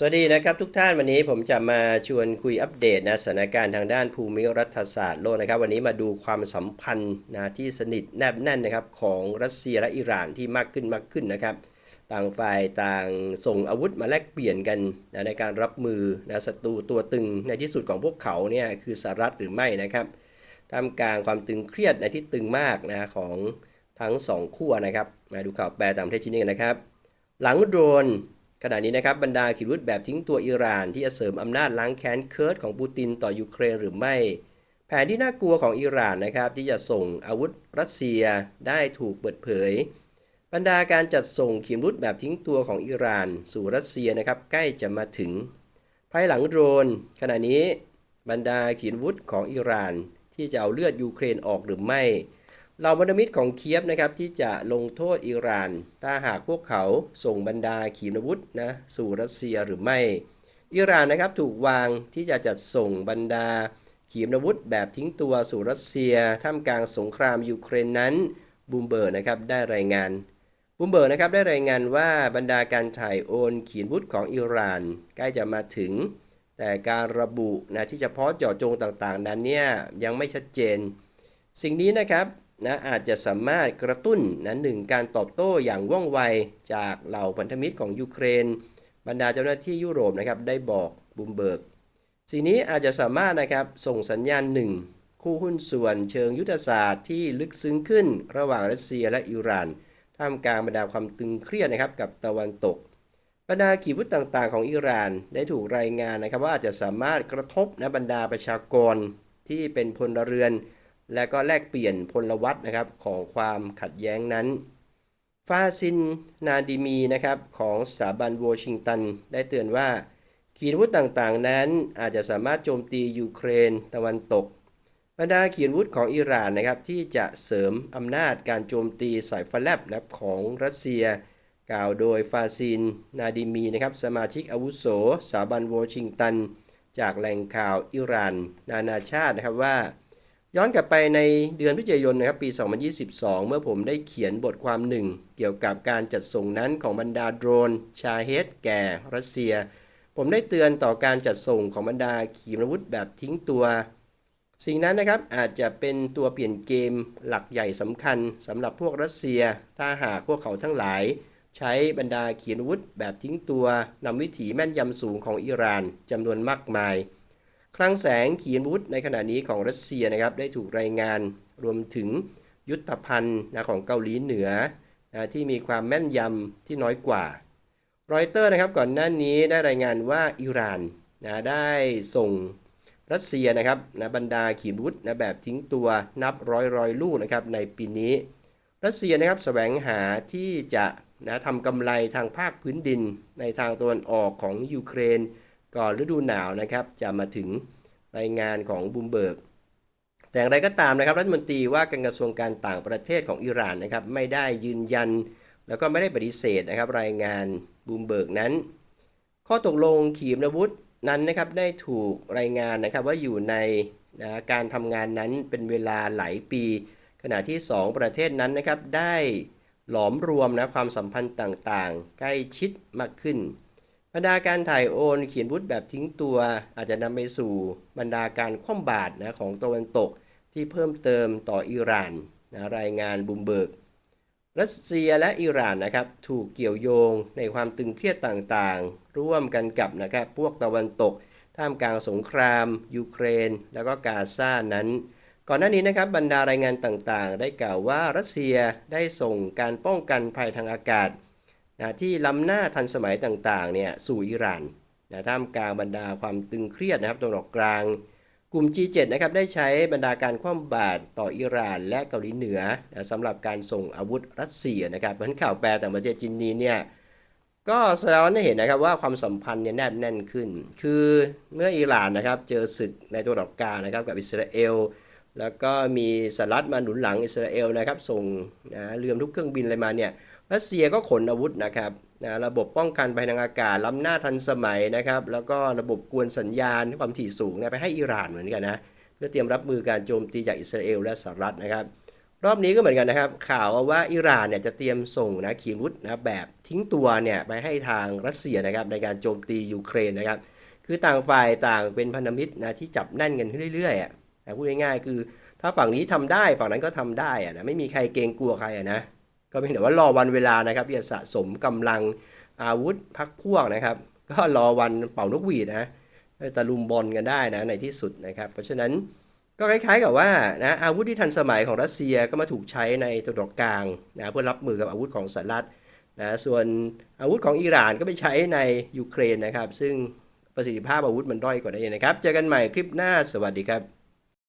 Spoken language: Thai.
สวัสดีนะครับทุกท่านวันนี้ผมจะมาชวนคุยอัปเดตนะสถานการณ์ทางด้านภูมิรัฐศาสตร์โลกนะครับ วันนี้มาดูความสัมพันธ์นะที่สนิทแนบแน่นนะครับของรัสเซียและอิหร่านที่มากขึ้นมากขึ้นนะครับ ต่างฝ่ายต่างส่งอาวุธมาแลกเปลี่ยนกันนะในการรับมือนะศัตรูตัวตึงในที่สุดของพวกเขาเนี่ยคือสหรัฐหรือไม่นะครับท่ามกลางความตึงเครียดในที่ตึงมากนะของทั้งสองขั้วนะครับมาดูข่าวแปลตามประเทศชิ้นนี้กันนะครับ หลังโดรน ขณะนี้นะครับบรรดาขีดวุธแบบทิ้งตัวอิหร่านที่จะเสริมอำนาจล้างแค้นเคิร์ดของปูตินต่อยูเครนหรือไม่ แผนที่น่ากลัวของอิหร่านนะครับที่จะส่งอาวุธรัสเซียได้ถูกเปิดเผย บรรดาการจัดส่งขีดวุธแบบทิ้งตัวของอิหร่าน สู่รัสเซียนะครับใกล้จะมาถึง ภายหลังโดรน ขณะนี้บรรดาขีดวุธของอิหร่าน ที่จะเอาเลือดยูเครนออกหรือไม่ เหล่าพันธมิตรของเคียฟนะครับที่จะลงโทษอิหร่าน ถ้าหากพวกเขาส่งบรรดาขีปนาวุธนะสู่รัสเซียหรือไม่ อิหร่านนะครับถูกวางที่จะจัดส่งบรรดาขีปนาวุธแบบทิ้งตัวสู่รัสเซีย ท่ามกลางสงครามยูเครนนั้นบูมเบอร์นะครับได้รายงานบูมเบอร์นะครับได้รายงานว่าบรรดาการถ่ายโอนขีปนาวุธของอิหร่านใกล้จะมาถึง แต่การระบุนะที่เฉพาะเจาะจงต่างๆ นั้นเนี่ยยังไม่ชัดเจน สิ่งนี้นะครับ นะอาจจะสามารถกระตุ้นนะหนึ่งการตอบโต้อย่างว่องไวจากเหล่าพันธมิตรของยูเครน บรรดาเจ้าหน้าที่ยุโรปนะครับได้บอกบูมเบิร์กสิ่งนี้อาจจะสามารถนะครับส่งสัญญาณหนึ่งคู่หุ้นส่วนเชิงยุทธศาสตร์ที่ลึกซึ้งขึ้นระหว่างรัสเซียและอิหร่าน ท่ามกลางบรรดาความตึงเครียดนะครับกับตะวันตก บรรดาขีปนาวุธต่างๆ ของอิหร่านได้ถูกรายงานนะครับว่าอาจจะสามารถกระทบนะบรรดาประชากรที่เป็นพลเรือน และก็แลกเปลี่ยนพลวัตนะครับของความขัดแย้งนั้น ฟาซินนาดิมีนะครับของสถาบันวอชิงตันได้เตือนว่าขีนวุธต่างๆ นั้นอาจจะสามารถโจมตียูเครนตะวันตก บรรดาขีนวุธของอิหร่านนะครับที่จะเสริมอำนาจการโจมตีสายฟ้าแลบนะครับของรัสเซีย กล่าวโดยฟาซินนาดิมีนะครับสมาชิกอาวุโสสถาบันวอชิงตัน จากแหล่งข่าวอิหร่าน นานาชาตินะครับว่า ย้อนกลับไปในเดือนพฤศจิกายนนะครับปี 2022 เมื่อผมได้เขียนบทความหนึ่ง เกี่ยวกับการจัดส่งนั้นของบรรดาโดรน ชาเฮดแก่รัสเซีย ผมได้เตือนต่อการจัดส่งของบรรดาขีปนาวุธแบบทิ้งตัว สิ่งนั้นนะครับอาจจะเป็นตัวเปลี่ยนเกมหลักใหญ่สำคัญสำหรับพวกรัสเซีย ถ้าหากพวกเขาทั้งหลาย ใช้บรรดาขีปนาวุธแบบทิ้งตัวนำวิถีแม่นยำสูงของอิหร่านจำนวนมากมาย คลังแสงขีนาวุธในขณะนี้ของรัสเซียนะครับได้ถูกรายงานรวมถึงยุทธภัณฑ์นะของเกาหลีเหนือนะที่มีความแม่นยำที่น้อยกว่ารอยเตอร์นะครับก่อนหน้านี้ได้รายงานว่าอิหร่านนะได้ส่งรัสเซียนะครับนะบรรดาขีนาวุธนะแบบทิ้งตัวนับร้อยร้อยลูกนะครับในปีนี้ รัสเซียนะครับแสวงหาที่จะนะทำกำไรทางภาคพื้นดินในทางตะวันออกของยูเครน ก่อนฤดูหนาวนะครับ จะมาถึงรายงานของบูมเบิร์กแต่อย่างไรก็ตามนะครับ รัฐมนตรีว่าการกระทรวงการต่างประเทศของอิหร่านนะครับ ไม่ได้ยืนยัน แล้วก็ไม่ได้ปฏิเสธนะครับ รายงานบูมเบิร์กนั้น ข้อตกลงขีปนาวุธนั้นนะครับได้ถูกรายงานนะครับว่าอยู่ในนะการทำงานนั้นเป็นเวลาหลายปี ขณะที่ 2 ประเทศนั้นนะครับได้หลอมรวมนะความสัมพันธ์ต่างๆ ใกล้ชิดมากขึ้น รรดาการถ่ายโอนเขียนวุธแบบทิ้งตัว อาจจะนำไปสู่บรรดาการคว่ำบาตรนะของตะวันตกที่เพิ่มเติมต่ออิหร่านนะรายงานบูมเบิร์กรัสเซียและอิหร่านนะครับถูกเกี่ยวโยงในความตึงเครียดต่างๆ ร่วมกันกับนะครับพวกตะวันตก ท่ามกลางสงคราม ยูเครน แล้วก็กาซานั้น ก่อนหน้านี้นะครับบรรดารายงานต่างๆ ได้กล่าวว่ารัสเซียได้ส่งการป้องกันภัยทางอากาศ นะที่ล้ำหน้าทันสมัยต่างๆเนี่ยสู่อิหร่านนะท่ามกลางบรรดาความตึงเครียดนะครับตะวันออกกลาง กลุ่ม G7 นะครับได้ใช้บรรดาการคว่ำบาตรต่ออิหร่านและเกาหลีเหนือนะสำหรับการส่งอาวุธรัสเซียนะครับเพราะฉะนั้นข่าวแปลต่างประเทศจีนนี้เนี่ยก็แสดงให้เห็นนะครับว่าความสัมพันธ์เนี่ยแนบแน่นขึ้น คือเมื่ออิหร่านนะครับเจอศึกในตะวันอกกานะครับกับอิสราเอล แล้วก็มีสหรัฐมาหนุนหลังอิสราเอลนะครับส่งนะเรือทุกเครื่องบินอะไรมาเนี่ย รัสเซียก็ขนอาวุธนะครับนะระบบป้องกันภัยทางอากาศล้ำหน้าทันสมัยนะครับ แล้วก็ระบบกวนสัญญาณความถี่สูงนี่ยไปให้อิหร่านเหมือนกันนะเพื่อเตรียมรับมือการโจมตีจากอิสราเอลและสหรัฐนะครับ รอบนี้ก็เหมือนกันนะครับ ข่าวว่าอิหร่านเนี่ยจะเตรียมส่งนะขีปนาวุธนะแบบทิ้งตัวเนี่ยไปให้ทางรัสเซียนะครับในการโจมตียูเครนนะครับ คือต่างฝ่ายต่างเป็นพันธมิตรนะที่จับแน่นกันขึ้นเรื่อยๆอะนะพูดง่ายๆคือ ถ้าฝั่งนี้ทำได้ฝั่งนั้นก็ทำได้อะนะไม่มีใครเกรงกลัวใครอะนะ ก็เพียงแต่ว่ารอวันเวลานะครับที่จะสะสมกำลังอาวุธพักพวกนะครับ ก็รอวันเป่านกหวีดนะตะลุมบอลกันได้นะในที่สุดนะครับ เพราะฉะนั้นก็คล้ายๆกับว่านะอาวุธที่ทันสมัยของรัสเซียก็มาถูกใช้ในตะวันออกกลางนะเพื่อรับมือกับอาวุธของสหรัฐนะส่วนอาวุธของอิหร่านก็ไปใช้ในยูเครนนะครับ ซึ่งประสิทธิภาพอาวุธมันด้อยกว่านั่นเองนะครับ เจอกันใหม่คลิปหน้าสวัสดีครับ